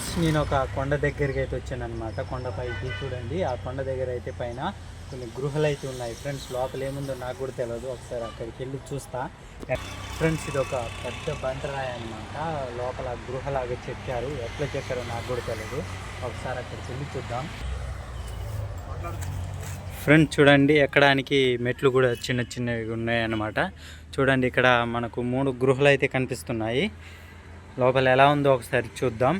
Friends నేను ఒక కొండ దగ్గరికి అయితే వచ్చాను అనమాట కొండపైకి చూడండి. ఆ కొండ దగ్గర అయితే పైన కొన్ని గృహలు అయితే ఉన్నాయి ఫ్రెండ్స్. లోపల ఏముందో నాకు కూడా తెలియదు ఒకసారి అక్కడికి వెళ్ళి చూస్తా. ఫ్రెండ్స్ ఇది ఒక పెద్ద బండరాయి అనమాట లోపల గృహలాగా చెక్కారు. ఎట్లా చెక్కారో నాకు కూడా తెలియదు ఒకసారి అక్కడికి వెళ్ళి చూద్దాం. ఫ్రెండ్స్ చూడండి. ఎక్కడానికి మెట్లు కూడా చిన్న చిన్నవి ఉన్నాయి అన్నమాట. చూడండి ఇక్కడ మనకు మూడు గృహలు అయితే కనిపిస్తున్నాయి. లోపల ఎలా ఉందో ఒకసారి చూద్దాం.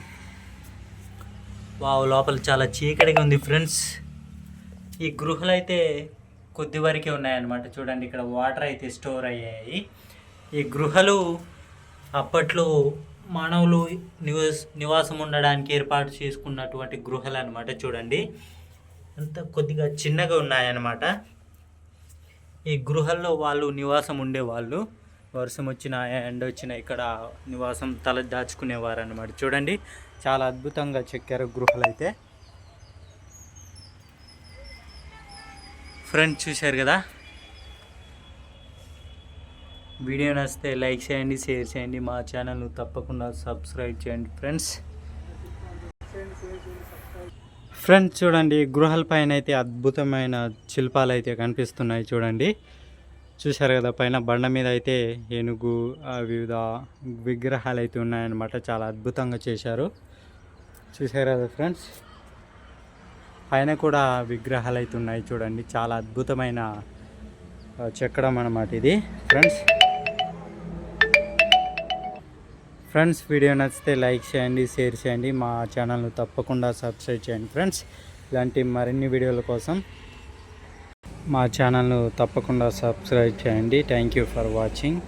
వావ్ లోపల చాలా చీకటిగా ఉంది ఫ్రెండ్స్. ఈ గృహలు అయితే కొద్ది వరకే ఉన్నాయన్నమాట. చూడండి ఇక్కడ వాటర్ అయితే స్టోర్ అయ్యాయి. ఈ గృహలు అప్పట్లో మానవులు నివాస్ నివాసం ఉండడానికి ఏర్పాటు చేసుకున్నటువంటి గృహలు అనమాట చూడండి. అంత కొద్దిగా చిన్నగా ఉన్నాయన్నమాట. ఈ గృహల్లో వాళ్ళు నివాసం ఉండేవాళ్ళు. వర్షం వచ్చిన ఎండ వచ్చిన ఇక్కడ నివాసం తల దాచుకునేవారు అనమాట చూడండి చాలా అద్భుతంగా చెక్కారు గృహలు అయితే ఫ్రెండ్స్ చూశారు కదా? వీడియో నచ్చితే లైక్ చేయండి షేర్ చేయండి. మా ఛానల్ను తప్పకుండా సబ్స్క్రైబ్ చేయండి ఫ్రెండ్స్ ఫ్రెండ్స్ చూడండి గృహాల పైన అయితే అద్భుతమైన శిల్పాలు అయితే కనిపిస్తున్నాయి చూడండి. చూశారు కదా పైన బండ మీద అయితే ఏనుగు వివిధ విగ్రహాలు అయితే ఉన్నాయన్నమాట చాలా అద్భుతంగా చేశారు. చూశారు కదా ఫ్రెండ్స్? పైన కూడా విగ్రహాలు అయితే ఉన్నాయి చూడండి చాలా అద్భుతమైన చెక్కడం అన్నమాట ఇది. ఫ్రెండ్స్ ఫ్రెండ్స్ వీడియో నచ్చితే లైక్ చేయండి షేర్ చేయండి మా ఛానల్ను తప్పకుండా సబ్స్క్రైబ్ చేయండి ఫ్రెండ్స్. ఇలాంటి మరిన్ని వీడియోల కోసం మా ఛానల్ను తప్పకుండా సబ్స్క్రైబ్ చేయండి. Thank you for watching